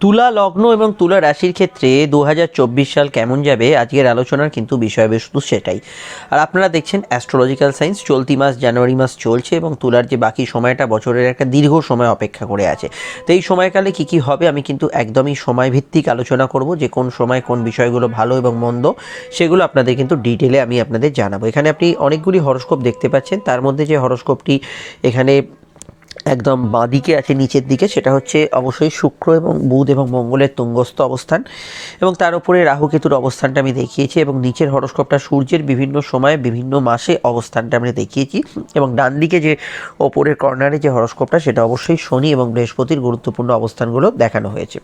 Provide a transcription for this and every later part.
তুলা লগ্ন এবং তুলা রাশির ক্ষেত্রে দু হাজার চব্বিশ সাল কেমন যাবে? আজকের আলোচনার কিন্তু বিষয়বস্তু সেটাই। আর আপনারা দেখছেন অ্যাস্ট্রোলজিক্যাল সায়েন্স চলতি মাস জানুয়ারি মাস চলছে এবং তুলার যে বাকি সময়টা, বছরের একটা দীর্ঘ সময় অপেক্ষা করে আছে। তো এই সময়কালে কী কী হবে আমি কিন্তু একদমই সময়ভিত্তিক আলোচনা করব যে কোন সময় কোন বিষয়গুলো ভালো এবং মন্দ সেগুলো আপনাদের কিন্তু ডিটেলে আমি আপনাদের জানাব। এখানে আপনি অনেকগুলি হরস্কোপ দেখতে পাচ্ছেন। তার মধ্যে যে হরস্কোপটি এখানে একদম বাঁদিকে আছে, নিচের দিকে, সেটা হচ্ছে অবশ্যই শুক্র এবং বুধ এবং মঙ্গলের তুঙ্গস্থ অবস্থান। এবং তার উপরে রাহু কেতুর অবস্থানটা আমি দেখিয়েছি এবং নিচের হরস্কোপটা সূর্যের বিভিন্ন সময়ে বিভিন্ন মাসে অবস্থানটা আমরা দেখিয়েছি। এবং ডান দিকে যে ওপরের কর্নারে যে হরস্কোপটা, সেটা অবশ্যই শনি এবং বৃহস্পতির গুরুত্বপূর্ণ অবস্থানগুলো দেখানো হয়েছে।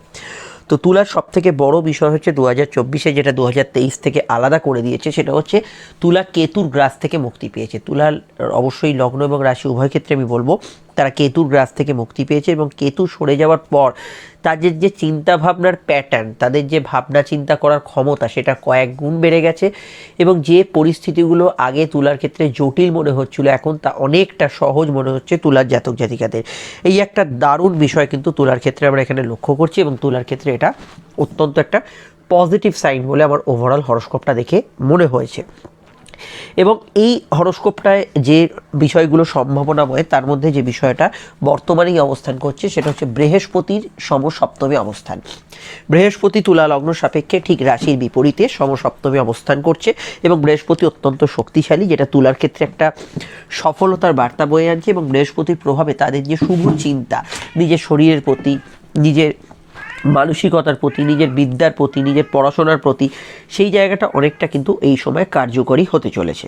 তো তুলার সব থেকে বড় বিষয় হচ্ছে দু হাজার চব্বিশে যেটা দু হাজার তেইশ থেকে আলাদা করে দিয়েছে, সেটা হচ্ছে তুলা কেতুর গ্রাস থেকে মুক্তি পেয়েছে। তুলার অবশ্যই লগ্ন এবং রাশি উভয় ক্ষেত্রে আমি বলব তারা কেতুর গ্রাস থেকে মুক্তি পেয়েছে এবং কেতু সরে যাওয়ার পর তাদের যে চিন্তা ভাবনার প্যাটার্ন তাদের যে ভাবনা চিন্তা করার ক্ষমতা, সেটা কয়েক গুণ বেড়ে গেছে এবং যে পরিস্থিতিগুলো আগে তুলার ক্ষেত্রে জটিল মনে হচ্ছিল, এখন তা অনেকটা সহজ মনে হচ্ছে তুলার জাতক জাতিকাদের। এই একটা দারুণ বিষয় কিন্তু তুলার ক্ষেত্রে আমরা এখানে লক্ষ্য করছি এবং তুলার ক্ষেত্রে এটা অত্যন্ত একটা পজিটিভ সাইন বলে আমার ওভারঅল হরস্কোপটা দেখে মনে হয়েছে। এবং এই হরস্কোপটায় যে বিষয়গুলো সম্ভাবনা সম্ভাবনাময়, তার মধ্যে যে বিষয়টা বর্তমানেই অবস্থান করছে, সেটা হচ্ছে বৃহস্পতির সমসপ্তমী অবস্থান। বৃহস্পতি তুলা লগ্ন সাপেক্ষে ঠিক রাশির বিপরীতে সমসপ্তমী অবস্থান করছে এবং বৃহস্পতি অত্যন্ত শক্তিশালী, যেটা তুলার ক্ষেত্রে একটা সফলতার বার্তা বয়ে আনছে এবং বৃহস্পতির প্রভাবে তাদের যে শুভ চিন্তা, নিজের শরীরের প্রতি, নিজের মানসিকতার প্রতি, নিজের বিদ্যার প্রতি, নিজের পড়াশোনার প্রতি সেই জায়গাটা অনেকটা কিন্তু এই সময় কার্যকরী হতে চলেছে।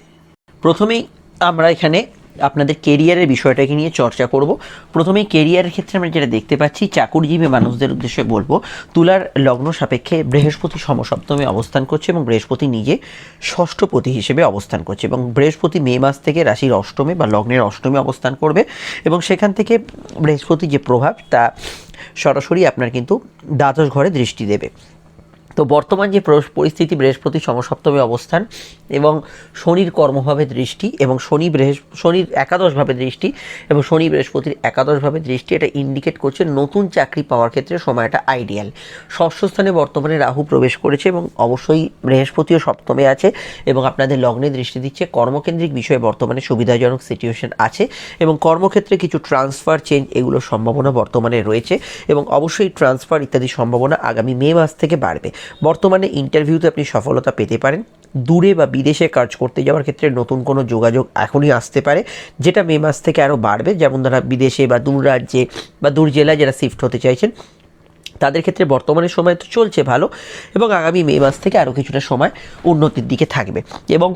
প্রথমেই আমরা এখানে আপনাদের কেরিয়ারের বিষয়টাকে নিয়ে চর্চা করব। প্রথমেই কেরিয়ারের ক্ষেত্রে আমরা যেটা দেখতে পাচ্ছি, চাকুরিজীবী মানুষদের উদ্দেশ্যে বলব, তুলার লগ্ন সাপেক্ষে বৃহস্পতি সমসপ্তমে অবস্থান করছে এবং বৃহস্পতি নিজে ষষ্ঠপতি হিসেবে অবস্থান করছে এবং বৃহস্পতি মে মাস থেকে রাশির অষ্টমে বা লগ্নের অষ্টমে অবস্থান করবে এবং সেখান থেকে বৃহস্পতি যে প্রভাব তা সরাসরি আপনার কিন্তু দ্বাদশ ঘরে দৃষ্টি দেবে। তো বর্তমান যে পরিস্থিতি বৃহস্পতি সমসপ্তমে অবস্থান এবং শনির কর্মভাবে দৃষ্টি এবং শনি বৃহস্প শনির একাদশভাবে দৃষ্টি এবং শনি বৃহস্পতির একাদশভাবে দৃষ্টি, এটা ইন্ডিকেট করছে নতুন চাকরি পাওয়ার ক্ষেত্রে সময়টা আইডিয়াল ষষ্ঠ স্থানে বর্তমানে রাহু প্রবেশ করেছে এবং অবশ্যই বৃহস্পতিও সপ্তমে আছে এবং আপনাদের লগ্নে দৃষ্টি দিচ্ছে। কর্মকেন্দ্রিক বিষয়ে বর্তমানে সুবিধাজনক সিচুয়েশন আছে এবং কর্মক্ষেত্রে কিছু ট্রান্সফার চেঞ্জ এগুলোর সম্ভাবনা বর্তমানে রয়েছে এবং অবশ্যই ট্রান্সফার ইত্যাদি সম্ভাবনা আগামী মে মাস থেকে বাড়বে। বর্তমানে ইন্টারভিউতে আপনি সফলতা পেতে পারেন। দূরে বা বিদেশে কাজ করতে যাওয়ার ক্ষেত্রে নতুন কোনো যোগাযোগ এখনই আসতে পারে, যেটা মে মাস থেকে আরও বাড়বে। যেমন ধরা বিদেশে বা দূর রাজ্যে বা দূর জেলায় যারা শিফট হতে চাইছেন, তাদের ক্ষেত্রে বর্তমানে সময় তো চলছে ভালো এবং আগামী মে মাস থেকে আরও কিছুটা সময় উন্নতির দিকে থাকবে। এবং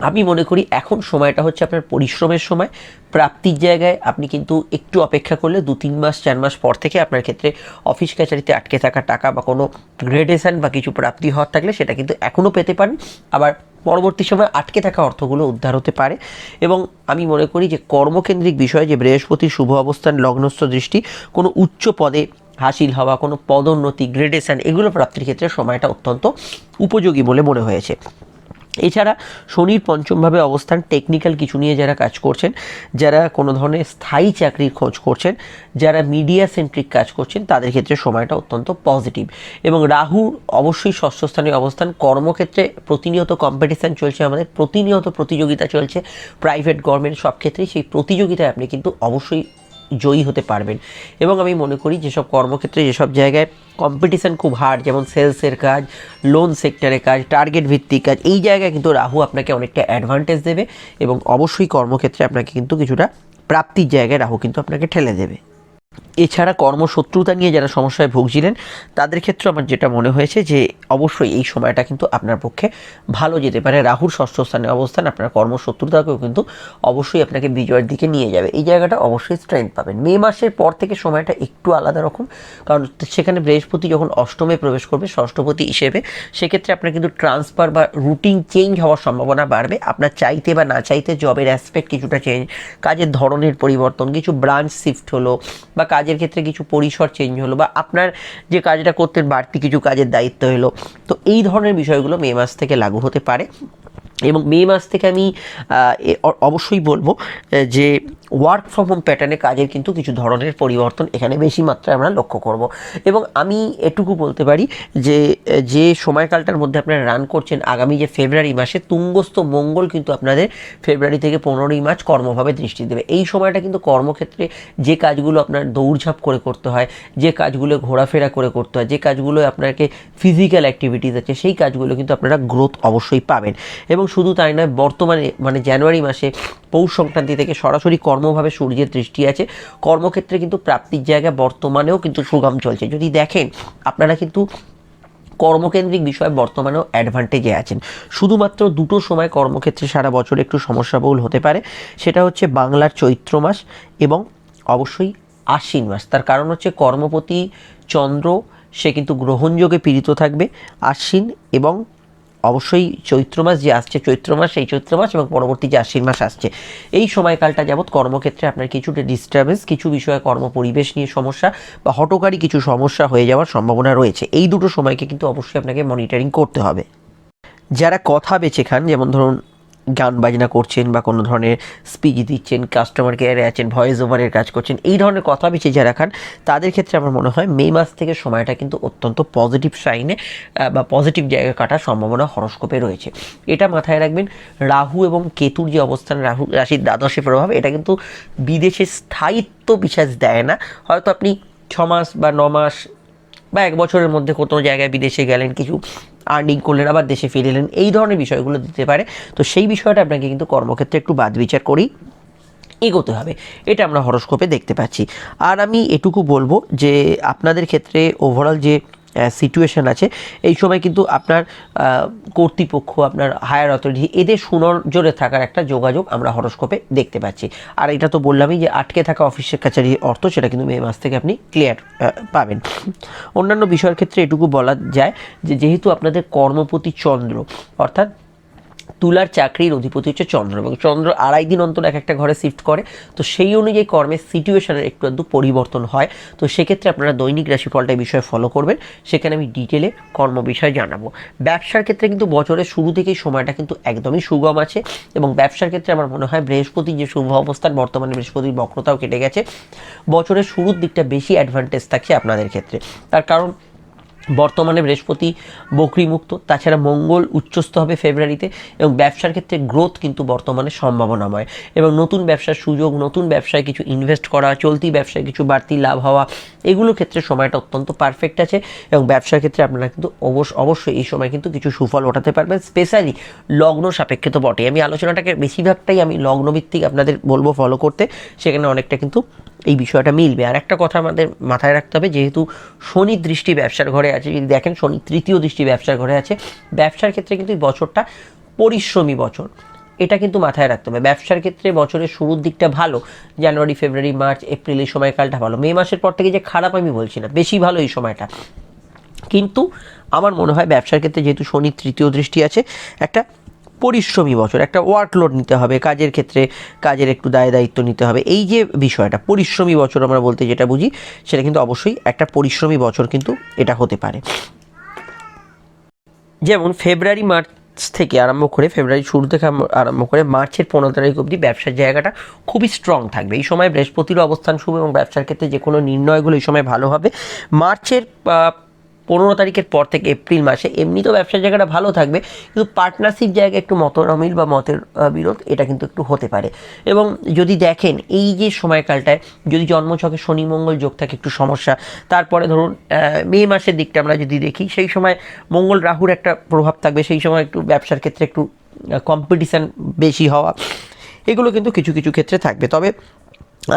আমি মনে করি এখন সময়টা হচ্ছে আপনার পরিশ্রমের সময়। প্রাপ্তির জায়গায় আপনি কিন্তু একটু অপেক্ষা করলে দু, তিন মাস, চার মাস পর থেকে আপনার ক্ষেত্রে অফিস কাছারিতে আটকে থাকা টাকা বা কোনো গ্রেডেশন বা কিছু প্রাপ্তি হওয়ার থাকলে সেটা কিন্তু এখনও পেতে পারেন। আবার পরবর্তী সময় আটকে থাকা অর্থগুলো উদ্ধার হতে পারে। এবং আমি মনে করি যে কর্মকেন্দ্রিক বিষয় যে বৃহস্পতির শুভ অবস্থান, লগ্নস্থ দৃষ্টি, কোনো উচ্চ পদে হাসিল হওয়া, কোনো পদোন্নতি, গ্রেডেশন, এগুলো প্রাপ্তির ক্ষেত্রে সময়টা অত্যন্ত উপযোগী বলে মনে হয়েছে। এছাড়া শনির পঞ্চমভাবে অবস্থান টেকনিক্যাল কিছু নিয়ে যারা কাজ করছেন, যারা কোনো ধরনের স্থায়ী চাকরির খোঁজ করছেন, যারা মিডিয়া সেন্ট্রিক কাজ করছেন, তাদের ক্ষেত্রে সময়টা অত্যন্ত পজিটিভ এবং রাহু অবশ্যই ষষ্ঠ স্থানে অবস্থান, কর্মক্ষেত্রে প্রতিনিয়ত কম্পিটিশান চলছে আমাদের, প্রতিনিয়ত প্রতিযোগিতা চলছে প্রাইভেট গভর্নমেন্ট সব ক্ষেত্রেই সেই প্রতিযোগিতায় আপনি কিন্তু অবশ্যই জয়ী হতে পারবেন। এবং আমি মনে করি যেসব কর্মক্ষেত্রে, যেসব জায়গায় কম্পিটিশান খুব হার্ড যেমন সেলসের কাজ লোন সেক্টরের কাজ টার্গেট ভিত্তিক কাজ, এই জায়গায় কিন্তু রাহু আপনাকে অনেকটা অ্যাডভান্টেজ দেবে এবং অবশ্যই কর্মক্ষেত্রে আপনাকে কিন্তু কিছুটা প্রাপ্তির জায়গায় রাহু কিন্তু আপনাকে ঠেলে দেবে। এছাড়া কর্মশত্রুতা নিয়ে যারা সমস্যায় ভুগছিলেন, তাদের ক্ষেত্রে আমার যেটা মনে হয়েছে যে, অবশ্যই এই সময়টা কিন্তু আপনার পক্ষে ভালো যেতে পারে। রাহুর ষষ্ঠ স্থানে অবস্থান, আপনার কর্মশত্রুতাকেও কিন্তু অবশ্যই আপনাকে বিজয়ের দিকে নিয়ে যাবে। এই জায়গাটা অবশ্যই স্ট্রেংথ পাবেন। মে মাসের পর থেকে সময়টা একটু আলাদা রকম, কারণ সেখানে বৃহস্পতি যখন অষ্টমে প্রবেশ করবে, ষষ্ঠপতি হিসেবে, সেক্ষেত্রে আপনার কিন্তু ট্রান্সফার বা রুটিন চেঞ্জ হওয়ার সম্ভাবনা বাড়বে। আপনার চাইতে বা না চাইতে জবের অ্যাসপেক্ট কিছুটা চেঞ্জ কাজের ধরনের পরিবর্তন, কিছু ব্রাঞ্চ শিফট হলো বা কাজের ক্ষেত্রে কিছু পরিসর চেঞ্জ হলো বা আপনার যে কাজটা করতেন বাড়তি কিছু কাজের দায়িত্ব হলো তো এই ধরনের বিষয়গুলো মে মাস থেকে লাগু হতে পারে। এবং মে মাস থেকে আমি অবশ্যই বলব যে ওয়ার্ক ফ্রম হোম প্যাটার্নে কাজের কিন্তু কিছু ধরনের পরিবর্তন এখানে বেশি মাত্রায় আমরা লক্ষ্য করব। এবং আমি এটুকু বলতে পারি যে যে সময়কালটার মধ্যে আপনারা রান করছেন আগামী যে ফেব্রুয়ারি মাসে, তুঙ্গস্থ মঙ্গল কিন্তু আপনাদের ফেব্রুয়ারি থেকে পনেরোই মার্চ কর্মভাবে দৃষ্টি দেবে। এই সময়টা কিন্তু কর্মক্ষেত্রে যে কাজগুলো আপনার দৌড়ঝাঁপ করে করতে হয়, যে কাজগুলো ঘোরাফেরা করে করতে হয়, যে কাজগুলো আপনাকে ফিজিক্যাল অ্যাক্টিভিটিস আছে, সেই কাজগুলো কিন্তু আপনারা গ্রোথ অবশ্যই পাবেন। এবং শুধু তাই নয়, বর্তমানে মানে জানুয়ারি মাসে পৌষ সংক্রান্তি থেকে সরাসরি কর্মভাবে সূর্যের দৃষ্টি আছে। কর্মক্ষেত্রে কিন্তু প্রাপ্তির জায়গা বর্তমানেও কিন্তু সুগম চলছে। যদি দেখেন, আপনারা কিন্তু কর্মকেন্দ্রিক বিষয়ে বর্তমানেও অ্যাডভান্টেজে আছেন। শুধুমাত্র দুটো সময় কর্মক্ষেত্রে সারা বছর একটু সমস্যাবহুল হতে পারে, সেটা হচ্ছে বাংলার চৈত্র মাস এবং অবশ্যই আশ্বিন মাস। তার কারণ হচ্ছে কর্মপতি চন্দ্র, সে কিন্তু গ্রহণযোগে পীড়িত থাকবে। আশ্বিন এবং অবশ্যই চৈত্র মাস যে আসছে, চৈত্র মাস, সেই চৈত্র মাস এবং পরবর্তী যে আশ্বিন মাস আসছে। এই সময়কালটা যাবৎ কর্মক্ষেত্রে আপনার কিছুটা ডিস্টারবেন্স কিছু বিষয়ে কর্ম পরিবেশ নিয়ে সমস্যা বা হটকারী কিছু সমস্যা হয়ে যাওয়ার সম্ভাবনা রয়েছে। এই দুটো সময়কে কিন্তু অবশ্যই আপনাকে মনিটরিং করতে হবে। যারা কথা বেছে খান, যেমন ধরুন গান বাজনা করছেন বা কোনো ধরনের স্পিচ দিচ্ছেন কাস্টমার কেয়ারে আছেন ভয়েস ওভারের কাজ করছেন, এই ধরনের কথা বেছে যারা খান, তাদের ক্ষেত্রে আমার মনে হয় মে মাস থেকে সময়টা কিন্তু অত্যন্ত পজিটিভ সাইনে বা পজিটিভ জায়গায় কাটার সম্ভাবনা হরস্কোপে রয়েছে। এটা মাথায় রাখবেন, রাহু এবং কেতুর যে অবস্থান, রাহু, রাশির দ্বাদশে প্রভাব, এটা কিন্তু বিদেশে স্থায়িত্ব বিশ্বাস দেয় না। হয়তো আপনি ছ মাস বা ন মাস বা এক বছরের মধ্যে কোনো জায়গায় বিদেশে গেলেন, কিছু আর্নিং করলেন, আবার দেশে ফিরে এলেন, এই ধরনের বিষয়গুলো দিতে পারে। তো সেই বিষয়টা আপনাকে কিন্তু কর্মক্ষেত্রে একটু বাদ বিচার করেই এগোতে হবে। এটা আমরা হরস্কোপে দেখতে পাচ্ছি। আর আমি এটুকু বলব যে আপনাদের ক্ষেত্রে ওভারঅল যে সিচুয়েশন আছে। এই সময় কিন্তু আপনার কর্তৃপক্ষ, আপনার হায়ার অথরিটি এদের সুনজরে থাকার একটা যোগাযোগ আমরা হরস্কোপে দেখতে পাচ্ছি। আর এটা তো বললামই যে আটকে থাকা অফিসের কাছারি অর্থ, সেটা কিন্তু মে মাস থেকে আপনি ক্লিয়ার পাবেন। অন্যান্য বিষয়ের ক্ষেত্রে এটুকু বলা যায় যে যেহেতু আপনাদের কর্মপতি চন্দ্র, অর্থাৎ তুলার চাকরির অধিপতি হচ্ছে চন্দ্র এবং চন্দ্র আড়াই দিন অন্তর এক একটা ঘরে শিফট করে। তো সেই অনুযায়ী কর্মের সিচুয়েশনের একটু আধটু পরিবর্তন হয়। তো সেক্ষেত্রে আপনারা দৈনিক রাশিফলটা এই বিষয়ে ফলো করবেন। সেখানে আমি ডিটেলে কর্ম বিষয়ে জানাব। ব্যবসার ক্ষেত্রে কিন্তু বছরের শুরু থেকেই সময়টা কিন্তু একদমই সুগম আছে এবং ব্যবসার ক্ষেত্রে আমার মনে হয় বৃহস্পতির যে শুভ অবস্থান বর্তমানে বৃহস্পতির বক্রতাও কেটে গেছে। বছরের শুরুর দিকটা বেশি অ্যাডভান্টেজ থাকছে আপনাদের ক্ষেত্রে। তার কারণ বর্তমানে বৃহস্পতি বকরিমুক্ত। তাছাড়া মঙ্গল উচ্চস্থ হবে ফেব্রুয়ারিতে এবং ব্যবসার ক্ষেত্রে গ্রোথ কিন্তু বর্তমানে সম্ভাবনাময়। এবং নতুন ব্যবসার সুযোগ, নতুন ব্যবসায় কিছু ইনভেস্ট করা, চলতি ব্যবসায় কিছু বাড়তি লাভ হওয়া এগুলোর ক্ষেত্রে সময়টা অত্যন্ত পারফেক্ট আছে এবং ব্যবসার ক্ষেত্রে আপনারা কিন্তু অবশ্য অবশ্যই এই সময় কিন্তু কিছু সুফল ওঠাতে পারবেন স্পেশালি লগ্ন সাপেক্ষে তো বটে আমি আলোচনাটাকে বেশিরভাগটাই আমি লগ্নভিত্তিক আপনাদের বলব ফলো করতে। সেখানে অনেকটা কিন্তু এই বিষয়টা মিলবে। আর একটা কথা আমাদের মাথায় রাখতে হবে, যেহেতু শনির দৃষ্টি ব্যবসার ঘরে আছে, যদি দেখেন শনি তৃতীয় দৃষ্টি ব্যবসার ঘরে আছে, ব্যবসার ক্ষেত্রে কিন্তু এই বছরটা পরিশ্রমী বছর। এটা কিন্তু মাথায় রাখতে হবে। ব্যবসার ক্ষেত্রে বছরের শুরুর দিকটা ভালো, জানুয়ারি, ফেব্রুয়ারি, মার্চ, এপ্রিল এই সময়কালটা ভালো। মে মাসের পর থেকে যে খারাপ আমি বলছি না, বেশি ভালো এই সময়টা। কিন্তু আমার মনে হয় ব্যবসার ক্ষেত্রে যেহেতু শনির তৃতীয় দৃষ্টি আছে, একটা পরিশ্রমী বছর, একটা ওয়ার্কলোড নিতে হবে, কাজের ক্ষেত্রে কাজের একটু দায় দায়িত্ব নিতে হবে, এই যে বিষয়টা, পরিশ্রমী বছর আমরা বলতে যেটা বুঝি, সেটা কিন্তু অবশ্যই একটা পরিশ্রমী বছর কিন্তু এটা হতে পারে। যেমন ফেব্রুয়ারি, মার্চ থেকে আরম্ভ করে, ফেব্রুয়ারি শুরু থেকে আরম্ভ- করে মার্চের পনেরো তারিখ অবধি ব্যবসার জায়গাটা খুবই স্ট্রং থাকবে। এই সময় বৃহস্পতির অবস্থান শুভ এবং ব্যবসার ক্ষেত্রে যে কোনো নির্ণয়গুলো এই সময় ভালো হবে। মার্চের পনেরো তারিখের পর থেকে এপ্রিল মাসে। এমনি তো ব্যবসার জায়গাটা ভালো থাকবে, কিন্তু পার্টনারশিপ জায়গায় একটু মতের অমিল বা মতের বিরোধ এটা কিন্তু একটু হতে পারে। এবং যদি দেখেন এই যে সময়কালটায় যদি জন্মছকে শনি, মঙ্গল যোগ থাকে একটু সমস্যা, তারপরে ধরুন মে মাসের দিকটা আমরা যদি দেখি, সেই সময় মঙ্গল রাহুর একটা প্রভাব থাকবে, সেই সময় একটু ব্যবসার ক্ষেত্রে একটু কম্পিটিশান বেশি হওয়া, এগুলো কিন্তু কিছু কিছু ক্ষেত্রে থাকবে। তবে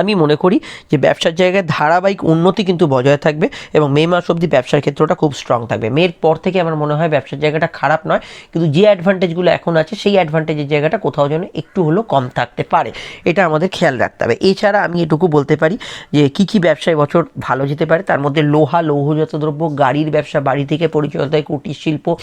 আমি মনে করি যে ব্যবসার জায়গায় ধারাবাহিক উন্নতি কিন্তু বজায় থাকবে এবং মে মাস অবধি ব্যবসার ক্ষেত্রটা খুব স্ট্রং থাকবে। মের পর থেকে আমার মনে হয় ব্যবসার জায়গাটা খারাপ নয়, কিন্তু যে অ্যাডভান্টেজগুলো এখন আছে, সেই অ্যাডভান্টেজের জায়গাটা কোথাও যেন একটু হলেও কম থাকতে পারে। এটা আমাদের খেয়াল রাখতে হবে। এছাড়া আমি এটুকু বলতে পারি যে কী কী ব্যবসায় বছর ভালো যেতে পারে, তার মধ্যে লোহা, লৌহজাত দ্রব্য, গাড়ির ব্যবসা, বাড়ি থেকে পরিচয় কুটির শিল্প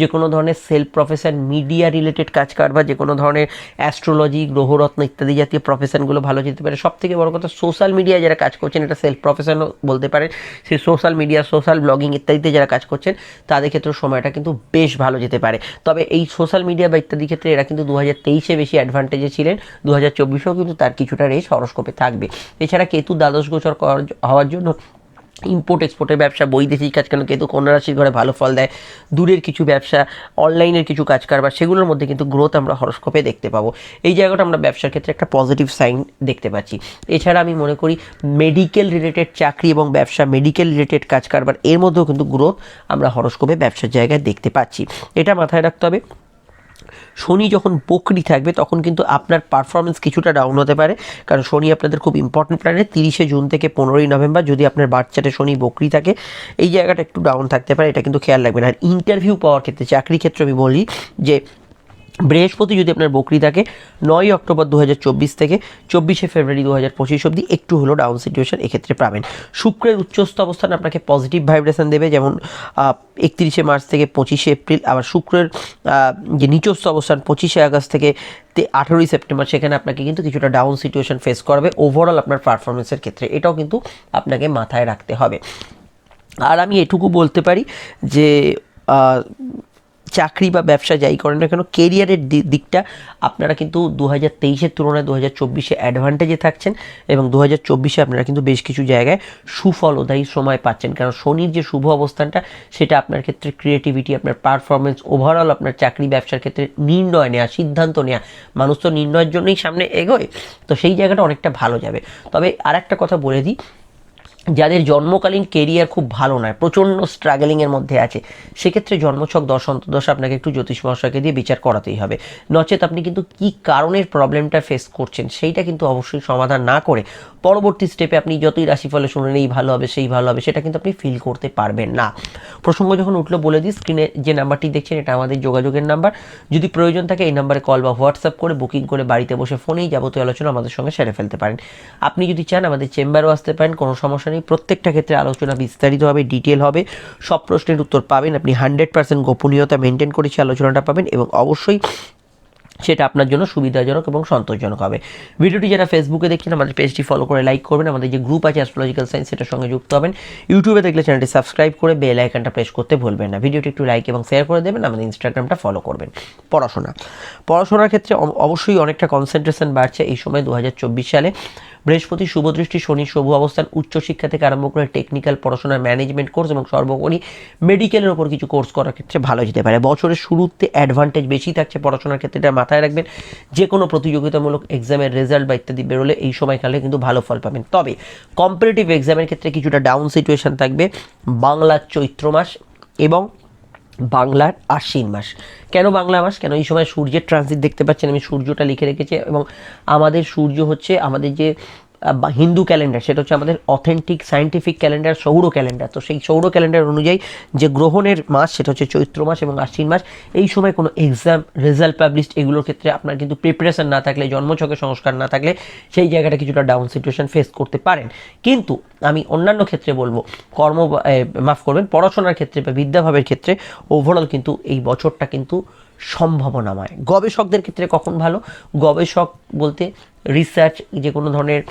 যে কোনো ধরনের সেলফ প্রফেশন মিডিয়া রিলেটেড কাজ কারবার যে কোনো ধরনের অ্যাস্ট্রোলজি গ্রহরত্ন ইত্যাদি জাতীয় প্রফেশনগুলো ভালো যেতে পারে। সব থেকে বড় কথা সোশ্যাল মিডিয়ায় যারা কাজ করছেন, এটা সেলফ প্রফেশনও বলতে পারেন। সেই সোশ্যাল মিডিয়া সোশ্যাল ব্লগিং ইত্যাদিতে যারা কাজ করছেন, তাদের ক্ষেত্রে সময়টা কিন্তু বেশ ভালো যেতে পারে। তবে এই সোশ্যাল মিডিয়া বা ইত্যাদি ক্ষেত্রে এরা কিন্তু দু হাজার তেইশে বেশি অ্যাডভান্টেজে ছিলেন। দু হাজার চব্বিশেও কিন্তু তার কিছুটা রেস হরস্কোপে থাকবে। এছাড়া কেতু দ্বাদশ গোচর হওয়ার জন্য ইম্পোর্ট এক্সপোর্টের ব্যবসা বৈদেশিক কাজ কেন কিন্তু কন্যা রাশির ঘরে ভালো ফল দেয়। দূরের কিছু ব্যবসা অনলাইনের কিছু কাজ কারবার, সেগুলোর মধ্যে কিন্তু গ্রোথ আমরা হরস্কোপে দেখতে পাবো। এই জায়গাটা আমরা ব্যবসার ক্ষেত্রে একটা পজিটিভ সাইন দেখতে পাচ্ছি। এছাড়া আমি মনে করি মেডিকেল রিলেটেড চাকরি এবং ব্যবসা মেডিকেল রিলেটেড কাজ কারবার, এর মধ্যেও কিন্তু গ্রোথ আমরা হরস্কোপে ব্যবসার জায়গায় দেখতে পাচ্ছি। এটা মাথায় রাখতে হবে। শনি যখন বকরি থাকবে, তখন কিন্তু আপনার পারফরমেন্স কিছুটা ডাউন হতে পারে। কারণ শনি আপনাদের খুব ইম্পর্টেন্ট প্ল্যানেট তিরিশে জুন থেকে পনেরোই নভেম্বর যদি আপনার বাচ্চাটা শনি বকরি থাকে, এই জায়গাটা একটু ডাউন থাকতে পারে, এটা কিন্তু খেয়াল রাখবেন। আর ইন্টারভিউ পাওয়ার ক্ষেত্রে চাকরি ক্ষেত্রে আমি বলি যে বৃহস্পতি যদি আপনার বকরি থাকে নয় অক্টোবর দু হাজার চব্বিশ থেকে চব্বিশে ফেব্রুয়ারি দু হাজার পঁচিশ অব্দি একটু হলো ডাউন সিচুয়েশন এক্ষেত্রে পাবেন। শুক্রের উচ্চস্থ অবস্থান আপনাকে পজিটিভ ভাইব্রেশন দেবে, যেমন একত্রিশে মার্চ থেকে পঁচিশে এপ্রিল, আবার শুক্রের যে নিচস্থ অবস্থান পঁচিশে আগস্ট থেকে আঠেরোই সেপ্টেম্বর, সেখানে আপনাকে কিন্তু কিছুটা ডাউন সিচুয়েশন ফেস করবে ওভারঅল আপনার পারফরমেন্সের ক্ষেত্রে। এটাও কিন্তু আপনাকে মাথায় রাখতে হবে। আর আমি এটুকু বলতে পারি যে চাকরি বা ব্যবসা যাই করেন না কেন কেরিয়ারের দিকটা আপনারা কিন্তু দু হাজার তেইশের তুলনায় দু হাজার চব্বিশে অ্যাডভান্টেজে থাকছেন এবং দু হাজার চব্বিশে আপনারা কিন্তু বেশ কিছু জায়গায় সুফল সুফলদায়ী সময় পাচ্ছেন। কারণ শনির যে শুভ অবস্থানটা, সেটা আপনার ক্ষেত্রে ক্রিয়েটিভিটি আপনার পারফরমেন্স ওভারঅল আপনার চাকরি ব্যবসার ক্ষেত্রে নির্ণয় নেওয়া সিদ্ধান্ত নেওয়া মানুষ তো নির্ণয়ের জন্যই সামনে এগোয়, তো সেই জায়গাটা অনেকটা ভালো যাবে। তবে আর একটা কথা বলে দিই যাদের জন্মকালীন কেরিয়ার খুব ভালো নয়, প্রচণ্ড স্ট্রাগলিংয়ের মধ্যে আছে, সেক্ষেত্রে জন্মছক দশ অন্তর্দশ আপনাকে একটু জ্যোতিষ মহাশয়কে দিয়ে বিচার করাতেই হবে। নচেত আপনি কিন্তু কি কারণের প্রবলেমটা ফেস করছেন, সেইটা কিন্তু অবশ্যই সমাধান না করে পরবর্তী স্টেপে আপনি যতই রাশিফলে শুনেন এই ভালো হবে, সেই ভালো হবে, সেটা কিন্তু আপনি ফিল করতে পারবেন না। প্রসঙ্গ যখন উঠল বলে দিই স্ক্রিনে যে নাম্বারটি দেখছেন, এটা আমাদের যোগাযোগের নাম্বার যদি প্রয়োজন থাকে এই নাম্বারে কল বা হোয়াটসঅ্যাপ করে বুকিং করে বাড়িতে বসে ফোনেই যাবতীয় আলোচনা আমাদের সঙ্গে সেরে ফেলতে পারেন। আপনি যদি চান আমাদের চেম্বারও আসতে পারেন, কোনো সমস্যা নেই। প্রত্যেকটা ক্ষেত্রে আলোচনা বিস্তারিত হবে ডিটেল হবে। সব প্রশ্নের উত্তর পাবেন, আপনি হান্ড্রেড পার্সেন্ট গোপনীয়তা মেনটেন করেছে আলোচনাটা পাবেন এবং অবশ্যই সেটা আপনার জন্য সুবিধাজনক এবং সন্তোষজনক হবে। ভিডিওটি যারা ফেসবুকে দেখছেন, আমাদের পেজটি ফলো করে লাইক করবেন। আমাদের যে গ্রুপ আছে অ্যাস্ট্রোলজিক্যাল সায়েন্স সেটার সঙ্গে যুক্ত হবেন। ইউটিউবে দেখলে চ্যানেলটি সাবস্ক্রাইব করে বেল আইকনটা প্রেস করতে ভুলবেন না। ভিডিওটি একটু লাইক এবং শেয়ার করে দেবেন, আমাদের ইনস্টাগ্রামটা ফলো করবেন। পড়াশোনা। পড়াশোনার ক্ষেত্রে অব- অবশ্যই অনেকটা কনসেন্ট্রেশন বাড়ছে এই সময় দু হাজার চব্বিশ সালে। বৃহস্পতি শুভদৃষ্টি, শনি শুভ অবস্থান, উচ্চশিক্ষা থেকে আরম্ভ করে টেকনিক্যাল পড়াশোনার ম্যানেজমেন্ট কোর্স এবং সর্বোপরি মেডিকেলের ওপর কিছু কোর্স করার ক্ষেত্রে ভালো যেতে পারে। বছরের শুরুতে অ্যাডভান্টেজ বেশি থাকছে পড়াশোনার ক্ষেত্রে, এটা মাথায় রাখবেন। যে কোনো প্রতিযোগিতামূলক এক্সামের রেজাল্ট বা ইত্যাদি বেরোলে এই সময়কালে কিন্তু ভালো ফল পাবেন। তবে কম্পিটিটিভ এক্সামের ক্ষেত্রে কিছুটা ডাউন সিচুয়েশন থাকবে। বাংলার চৈত্র মাস এবং বাংলার আশ্বিন মাস। কেন বাংলা মাস? কেন এই সময় সূর্যের ট্রানজিট দেখতে পাচ্ছেন? আমি সূর্যটা লিখে রেখেছি এবং আমাদের সূর্য হচ্ছে আমাদের যে হিন্দু ক্যালেন্ডার, সেটা হচ্ছে আমাদের অথেন্টিক সায়েন্টিফিক ক্যালেন্ডার সৌর ক্যালেন্ডার। তো সেই সৌর ক্যালেন্ডার অনুযায়ী যে গ্রহণের মাস, সেটা হচ্ছে চৈত্র মাস এবং আশ্বিন মাস, এই সময় কোনো এক্সাম রেজাল্ট পাবলিশ এগুলোর ক্ষেত্রে আপনার কিন্তু প্রিপারেশন না থাকলে, জন্মছকে সংস্কার না থাকলে, সেই জায়গাটা কিছুটা ডাউন সিচুয়েশন ফেস করতে পারেন। কিন্তু আমি অন্যান্য ক্ষেত্রে বলব, কর্ম মাফ করবেন, পড়াশোনার ক্ষেত্রে বা বিদ্যাভাবের ক্ষেত্রে ওভারঅল কিন্তু এই বছরটা কিন্তু সম্ভাবনাময়। গবেষকদের ক্ষেত্রে কখন ভালো? গবেষক বলতে রিসার্চ যে কোনো ধরনের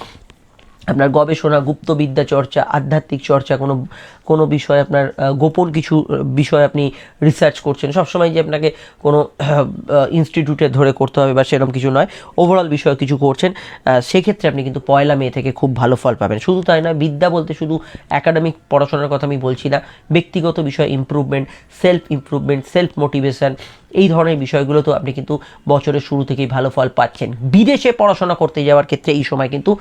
আপনার গবেষণা, গুপ্তবিদ্যা চর্চা, আধ্যাত্মিক চর্চা, কোনো কোনো বিষয়ে আপনার গোপন কিছু বিষয় আপনি রিসার্চ করছেন। সবসময় যে আপনাকে কোনো ইনস্টিটিউটে ধরে করতে হবে বা সেরকম কিছু নয়। ওভারঅল বিষয়ে কিছু করছেন সেক্ষেত্রে আপনি কিন্তু পয়লা মে থেকে খুব ভালো ফল পাবেন। শুধু তাই নয়, বিদ্যা বলতে শুধু একাডেমিক পড়াশোনার কথা আমি বলছি না, ব্যক্তিগত বিষয় improvement self improvement self motivation এই ধরনের বিষয়গুলো তো আপনি কিন্তু বছরের শুরু থেকেই ভালো ফল পাচ্ছেন। বিদেশে পড়াশোনা করতে যাওয়ার ক্ষেত্রে এই সময় কিন্তু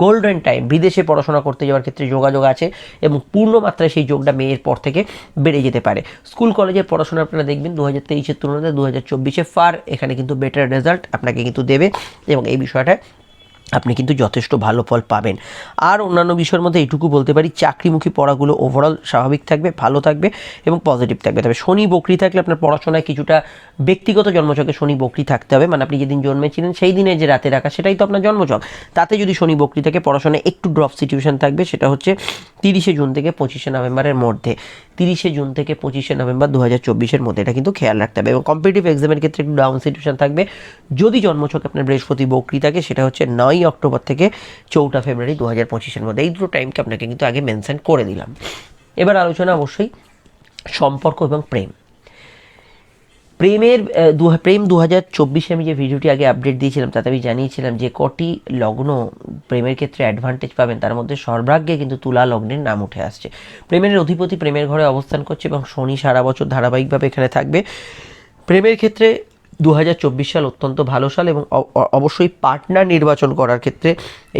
গোল্ডেন টাইম বিদেশে পড়াশোনা করতে যাওয়ার ক্ষেত্রে যোগাযোগ আছে এবং পূর্ণ মাত্রায় সেই যোগটা মেয়ের পর থেকে বেড়ে যেতে পারে। স্কুল কলেজের পড়াশোনা আপনারা দেখবেন দু হাজার তেইশের তুলনায় দু হাজার চব্বিশে ফার এখানে কিন্তু বেটার রেজাল্ট আপনাকে কিন্তু দেবে এবং এই বিষয়টা আপনি কিন্তু যথেষ্ট ভালো ফল পাবেন। আর অন্যান্য বিষয়ের মধ্যে এইটুকু বলতে পারি, চাকরিমুখী পড়াগুলো ওভারঅল স্বাভাবিক থাকবে, ভালো থাকবে এবং পজিটিভ থাকবে। তবে শনি বকরি থাকলে আপনার পড়াশোনায় কিছুটা ব্যক্তিগত জন্মছকে শনি বকরি থাকতে হবে। মানে আপনি যেদিন জন্মেছিলেন সেই দিনে যে রাতে রাখা সেটাই তো আপনার জন্মছক তাতে যদি শনি বকরি থাকে, পড়াশোনায় একটু ড্রপ সিচুয়েশন থাকবে, সেটা হচ্ছে তিরিশে জুন থেকে পঁচিশে নভেম্বরের মধ্যে। তিরিশে জুন থেকে পঁচিশে নভেম্বর দু হাজার চব্বিশের মধ্যে, এটা কিন্তু খেয়াল রাখতে হবে। এবং কম্পিটিটিভ এক্সামের ক্ষেত্রে একটু ডাউন সিচুয়েশন থাকবে। যদি জন্মছক আপনার বৃহস্পতি বকরি থাকে, সেটা হচ্ছে নয় নয়ই অক্টোবর থেকে চৌঠা ফেব্রুয়ারি দু হাজার পঁচিশের মধ্যে। এই দুটো টাইমকে আপনাকে কিন্তু আগে মেনশন করে দিলাম। এবার আলোচনা অবশ্যই সম্পর্ক এবং প্রেম। প্রেমের দু, প্রেম দু হাজার চব্বিশে আমি যে ভিডিওটি আগে আপডেট দিয়েছিলাম, তাতে আমি জানিয়েছিলাম যে কটি লগ্ন প্রেমের ক্ষেত্রে অ্যাডভান্টেজ পাবেন, তার মধ্যে সর্বাগ্যে কিন্তু তুলা লগ্নের নাম উঠে আসছে। প্রেমের অধিপতি প্রেমের ঘরে অবস্থান করছে এবং শনি সারা বছর ধারাবাহিকভাবে এখানে থাকবে। প্রেমের ক্ষেত্রে দু হাজার চব্বিশ সাল অত্যন্ত ভালো সাল এবং অবশ্যই পার্টনার নির্বাচন করার ক্ষেত্রে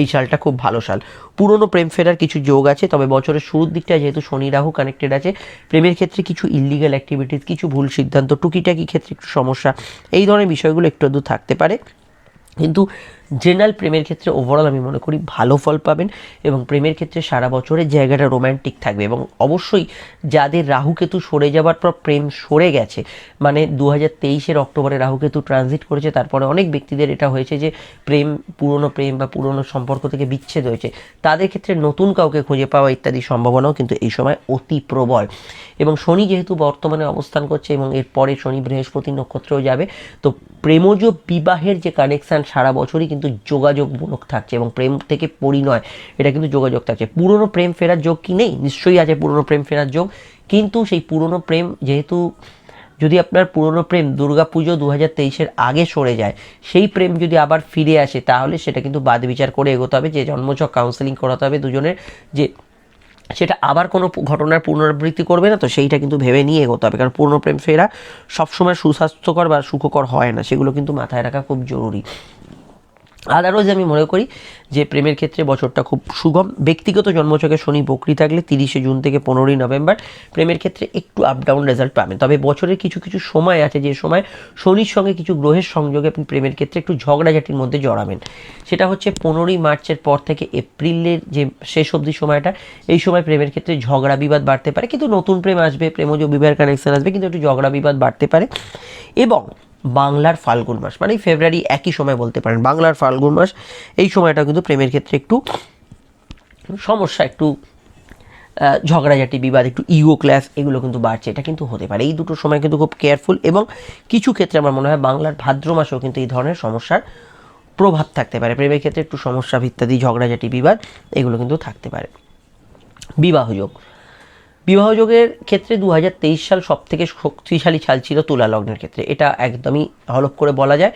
এই সালটা খুব ভালো সাল। পুরনো প্রেম ফেরার কিছু যোগ আছে, তবে বছরের শুরুর দিকটা যেহেতু শনি রাহু কানেক্টেড আছে, প্রেমের ক্ষেত্রে কিছু ইলিগাল অ্যাক্টিভিটিস কিছু ভুল সিদ্ধান্ত, টুকিটাকি ক্ষেত্রে একটু সমস্যা, এই ধরনের বিষয়গুলো একটু আধটু থাকতে পারে। কিন্তু জেনারেল প্রেমের ক্ষেত্রে ওভারঅল আমি মনে করি ভালো ফল পাবেন এবং প্রেমের ক্ষেত্রে সারা বছরের জায়গাটা রোম্যান্টিক থাকবে এবং অবশ্যই যাদের রাহুকেতু সরে যাওয়ার পর প্রেম সরে গেছে মানে দু হাজার তেইশের অক্টোবরে রাহুকেতু ট্রানজিট করেছে, তারপরে অনেক ব্যক্তিদের এটা হয়েছে যে প্রেম, পুরনো প্রেম বা পুরনো সম্পর্ক থেকে বিচ্ছেদ হয়েছে। তাদের ক্ষেত্রে নতুন কাউকে খুঁজে পাওয়া ইত্যাদি সম্ভাবনাও কিন্তু এই সময় অতি প্রবল। এবং শনি যেহেতু বর্তমানে অবস্থান করছে এবং এরপরে শনি বৃহস্পতি নক্ষত্রেও যাবে, তো প্রেমজ বিবাহের যে কানেকশান সারা বছরই কিন্তু যোগাযোগমূলক থাকছে এবং প্রেম থেকে পরিণয়, এটা কিন্তু যোগাযোগ থাকছে। পুরনো প্রেম ফেরার যোগ কি নেই? নিশ্চয়ই আছে পুরনো প্রেম ফেরার যোগ। কিন্তু সেই পুরনো প্রেম যেহেতু, যদি আপনার পুরনো প্রেম দুর্গাপুজো দু হাজার তেইশের আগে সরে যায়, সেই প্রেম যদি আবার ফিরে আসে, তাহলে সেটা কিন্তু বাদ বিচার করে এগোতে হবে, যে জন্মছক কাউন্সেলিং করাতে হবে দুজনের, যে সেটা আবার কোনো ঘটনার পুনরাবৃত্তি করবে না, তো সেইটা কিন্তু ভেবে নিয়ে এগোতে হবে। কারণ পুরনো প্রেম ফেরা সবসময় সুস্বাস্থ্যকর বা সুখকর হয় না, সেগুলো কিন্তু মাথায় রাখা খুব জরুরি। আদারওয়াইজ আমি মনে করি যে প্রেমের ক্ষেত্রে বছরটা খুব সুগম। ব্যক্তিগত জন্মছকে শনি বকরি থাকলে তিরিশে জুন থেকে পনেরোই নভেম্বর প্রেমের ক্ষেত্রে একটু আপ ডাউন রেজাল্ট পাবেন। তবে বছরের কিছু কিছু সময় আছে যে সময় শনির সঙ্গে কিছু গ্রহের সংযোগে আপনি প্রেমের ক্ষেত্রে একটু ঝগড়াঝাটির মধ্যে জড়াবেন। সেটা হচ্ছে পনেরোই মার্চের পর থেকে এপ্রিলের যে শেষ অবধি সময়টা, এই সময় প্রেমের ক্ষেত্রে ঝগড়া বিবাদ বাড়তে পারে। কিন্তু নতুন প্রেম আসবে, প্রেমজ বিবাহের কানেকশান আসবে, কিন্তু একটু ঝগড়া বিবাদ বাড়তে পারে। এবং বাংলার ফাল্গুন মাস। মানে ফেব্রুয়ারি একই সময় বলতে পারেন, বাংলার ফাল্গুন মাস। এই সময়টা কিন্তু প্রেমের ক্ষেত্রে একটু সমস্যা, একটু ঝগড়াঝাটি, বিবাদ, একটু ইগো ক্লাস এগুলো কিন্তু বাড়ছে, এটা কিন্তু হতে পারে। এই দুটো সময় কিন্তু খুব কেয়ারফুল এবং কিছু ক্ষেত্রে আমার মনে হয় বাংলার ভাদ্র মাসেও কিন্তু এই ধরনের সমস্যার প্রভাব থাকতে পারে। প্রেমের ক্ষেত্রে একটু সমস্যা ইত্যাদি ঝগড়াঝাটি, বিবাদ এগুলো কিন্তু থাকতে পারে। বিবাহযোগ বিবাহযোগের ক্ষেত্রে দু হাজার তেইশ সাল সব থেকে শক্তিশালী সাল ছিল তুলা লগ্নের ক্ষেত্রে। এটা একদমই হলফ করে বলা যায়।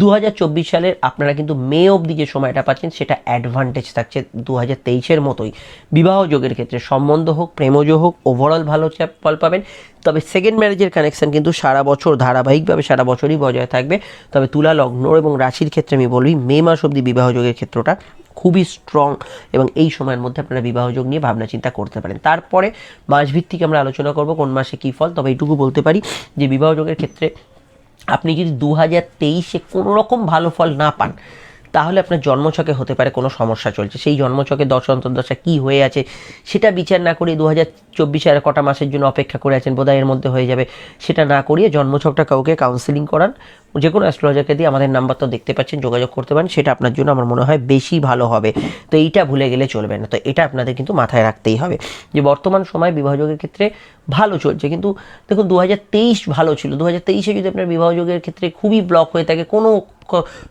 দু হাজার চব্বিশ সালের আপনারা কিন্তু মে অবধি যে সময়টা পাচ্ছেন, সেটা অ্যাডভান্টেজ থাকছে দু হাজার তেইশের মতোই। বিবাহযোগের ক্ষেত্রে সম্বন্ধ হোক, প্রেমজ হোক ওভারঅল ভালো ফল পাবেন। তবে সেকেন্ড ম্যারেজের কানেকশন কিন্তু সারা বছর, ধারাবাহিকভাবে সারা বছরই বজায় থাকবে। তবে তুলা লগ্ন এবং রাশির ক্ষেত্রে আমি বলি মে মাস অবধি বিবাহযোগের ক্ষেত্রটা খুবই স্ট্রং এবং এই সময়ের মধ্যে আপনারা বিবাহযোগ নিয়ে ভাবনা চিন্তা করতে পারেন। তারপরে মাস মাসভিত্তিক আমরা আলোচনা করব কোন মাসে কী ফল। তবে এইটুকু বলতে পারি যে বিবাহযোগের ক্ষেত্রে আপনি যদি দু হাজার তেইশে কোনোরকম ভালো ফল না পান তাহলে আপনার জন্মছকে হতে পারে কোনো সমস্যা চলছে। সেই জন্মছকে দশ অন্তর্দশা কী হয়ে আছে সেটা বিচার না করে দু হাজার চব্বিশে আর কটা মাসের জন্য অপেক্ষা করে আছেন বোধহয় এর মধ্যে হয়ে যাবে। সেটা না করিয়ে জন্মছকটা কাউকে কাউন্সিলিং করান। যে কোনো অ্যাস্ট্রোলজারকে দিয়ে আমাদের নাম্বার তো দেখতে পাচ্ছেন, যোগাযোগ করতে পারেন, সেটা আপনার জন্য আমার মনে হয় বেশি ভালো হবে। তো এইটা ভুলে গেলে চলবে না। তো এটা আপনাদের কিন্তু মাথায় রাখতেই হবে যে বর্তমান সময় বিবাহযোগের ক্ষেত্রে ভালো চলছে। কিন্তু দেখুন দু হাজার তেইশ ভালো ছিল। দু হাজার তেইশে যদি আপনার বিবাহযোগের ক্ষেত্রে খুবই ব্লক হয়ে থাকে, কোনো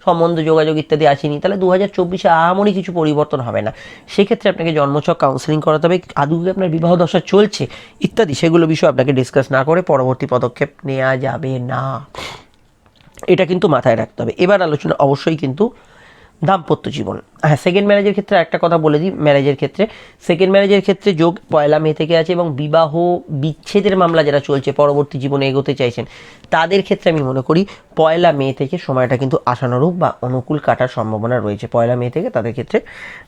সম্বন্ধ যোগাযোগ ইত্যাদি আসেনি, তাহলে দু হাজার চব্বিশে আহামরি কিছু পরিবর্তন হবে না। সেক্ষেত্রে আপনাকে জন্মছক কাউন্সেলিং করাতে হবে, আদৌ আপনার বিবাহ দশা চলছে ইত্যাদি, সেগুলো বিষয়ে আপনাকে ডিসকাস না করে পরবর্তী পদক্ষেপ নেওয়া যাবে না। এটা কিন্তু মাথায় রাখতে হবে। এবার আলোচনা অবশ্যই কিন্তু দাম্পত্য জীবন। হ্যাঁ সেকেন্ড ম্যারেজের ক্ষেত্রে একটা কথা বলে দিই ম্যারেজের ক্ষেত্রে। সেকেন্ড ম্যারেজের ক্ষেত্রে যোগ পয়লা মে থেকে আছে এবং বিবাহ বিচ্ছেদের মামলা যারা চলছে, পরবর্তী জীবনে এগোতে চাইছেন, তাদের ক্ষেত্রে আমি মনে করি পয়লা মে থেকে সময়টা কিন্তু আশানুরূপ বা অনুকূল কাটার সম্ভাবনা রয়েছে। পয়লা মে থেকে তাদের ক্ষেত্রে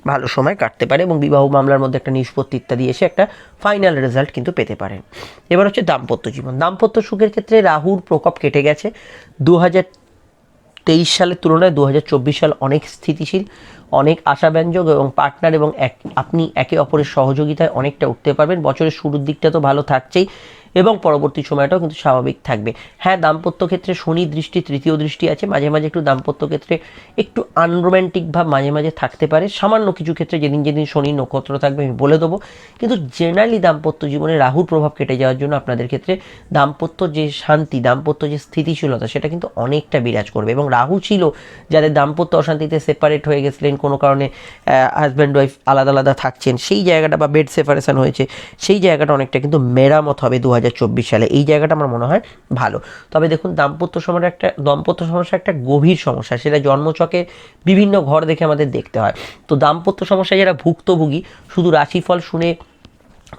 ভালো সময় কাটতে পারে এবং বিবাহ মামলার মধ্যে একটা নিষ্পত্তি ইত্যাদি এসে একটা ফাইনাল রেজাল্ট কিন্তু পেতে পারেন এবার হচ্ছে দাম্পত্য জীবন। দাম্পত্য সুখের ক্ষেত্রে রাহুর প্রকোপ কেটে গেছে। দু হাজার তেইশ সালের তুলনায় দু হাজার চব্বিশ সাল অনেক স্থিতিশীল, অনেক আশাব্যঞ্জক এবং পার্টনার এবং এক, আপনি একে অপরের সহযোগিতায় অনেকটা উঠতে পারবেন। বছরের শুরুর দিকটা তো ভালো থাকছেই। এবং পরবর্তী সময়টাও কিন্তু স্বাভাবিক থাকবে। হ্যাঁ দাম্পত্য ক্ষেত্রে শনি দৃষ্টি, তৃতীয় দৃষ্টি আছে। মাঝে মাঝে একটু দাম্পত্য ক্ষেত্রে একটু আনরোম্যান্টিক ভাব মাঝে মাঝে থাকতে পারে। সামান্য কিছু ক্ষেত্রে যেদিন যেদিন শনি নক্ষত্র থাকবে, আমি বলে দেবো। কিন্তু জেনারেলি দাম্পত্য জীবনে রাহুর প্রভাব কেটে যাওয়ার জন্য আপনাদের ক্ষেত্রে দাম্পত্য যে শান্তি, দাম্পত্য যে স্থিতিশীলতা, সেটা কিন্তু অনেকটা বিরাজ করবে। এবং রাহু ছিল যাদের দাম্পত্য অশান্তিতে সেপারেট হয়ে গেছিলেন, কোনো কারণে হাজব্যান্ড ওয়াইফ আলাদা আলাদা থাকছেন। সেই জায়গাটা বা বেড সেপারেশন হয়েছে। সেই জায়গাটা অনেকটা কিন্তু মেরামত হবে দু সালে। এই জায়গাটা আমার মনে হয় ভালো। তবে দেখুন, দাম্পত্য সমস্যা একটা, দাম্পত্য সমস্যা একটা গভীর সমস্যা। সেটা জন্মচকে বিভিন্ন ঘর দেখে আমাদের দেখতে হয়। তো দাম্পত্য সমস্যায় যারা ভুক্তভোগী, শুধু রাশিফল শুনে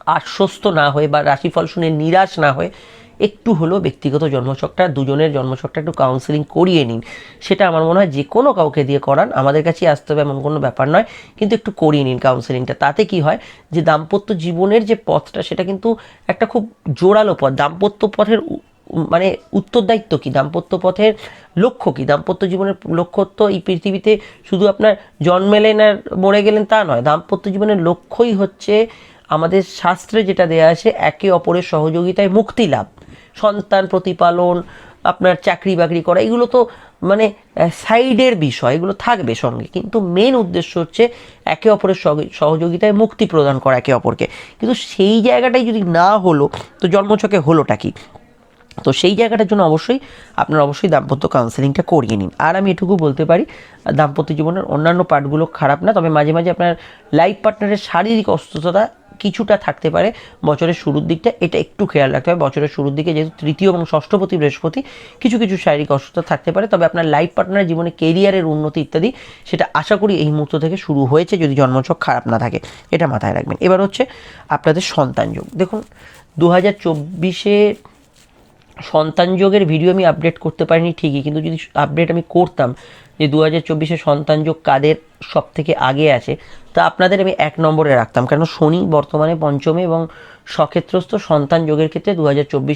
আশ্বস্ত না হয়ে বা রাশিফল শুনে নিরাশ না হয়ে একটু হলেও ব্যক্তিগত জন্মছকটা দুজনের জন্মছকটা একটু কাউন্সিলিং করিয়ে নিন। সেটা আমার মনে হয় যে কোনো কাউকে দিয়ে করান, আমাদের কাছেই আসতে হবে এমন কোনো ব্যাপার নয়, কিন্তু একটু করিয়ে নিন কাউন্সিলিংটা তাতে কি হয় যে দাম্পত্য জীবনের যে পথটা, সেটা কিন্তু একটা খুব জোরালো পথ। দাম্পত্য পথের মানে উত্তরদায়িত্ব কী? দাম্পত্য পথের লক্ষ্য কী? দাম্পত্য জীবনের লক্ষ্য তো এই পৃথিবীতে শুধু আপনার জন্মেলেন আর মরে গেলেন তা নয়। দাম্পত্য জীবনের লক্ষ্যই হচ্ছে আমাদের শাস্ত্রে যেটা দেয়া আছে, একে অপরের সহযোগিতায় মুক্তি লাভ। সন্তান প্রতিপালন, আপনার চাকরি বাকরি করা, এগুলো তো মানে সাইডের বিষয়, এগুলো থাকবে সঙ্গে। কিন্তু মেন উদ্দেশ্য হচ্ছে একে অপরের সহ- সহযোগিতায় মুক্তি প্রদান করা একে অপরকে। কিন্তু সেই জায়গাটাই যদি না হলো, তো জন্মছকে হলোটা কি? তো সেই জায়গাটার জন্য অবশ্যই আপনার অবশ্যই দাম্পত্য কাউন্সেলিংটা করিয়ে নিন। আর আমি এটুকু বলতে পারি, দাম্পত্য জীবনের অন্যান্য পার্টগুলো খারাপ না, তবে মাঝে মাঝে আপনার লাইফ পার্টনারের শারীরিক অসুস্থতা কিছুটা থাকতে পারে বছরের শুরুর দিকটা, এটা একটু খেয়াল রাখতে হবে। বছরের শুরুর দিকে যেহেতু তৃতীয় এবং ষষ্ঠপতি, বৃহস্পতি, কিছু কিছু শারীরিক অসুস্থতা থাকতে পারে। তবে আপনার লাইফ পার্টনারের জীবনে কেরিয়ারের উন্নতি ইত্যাদি, সেটা আশা করি এই মুহূর্ত থেকে শুরু হয়েছে যদি জন্মছক খারাপ না থাকে। এটা মাথায় রাখবেন। এবার হচ্ছে আপনাদের সন্তান যোগ। দেখুন দু হাজার চব্বিশে সন্তান যোগের ভিডিও আমি আপডেট করতে পারিনি ঠিকই, কিন্তু যদি আপডেট আমি করতাম যে দু হাজার চব্বিশে সন্তান যোগ কাদের সব থেকে আগে আছে, তা আপনাদের আমি এক নম্বরে রাখতাম। কেন শনি বর্তমানে পঞ্চমে এবং সক্ষেত্রস্থ সন্তান যোগের ক্ষেত্রে দু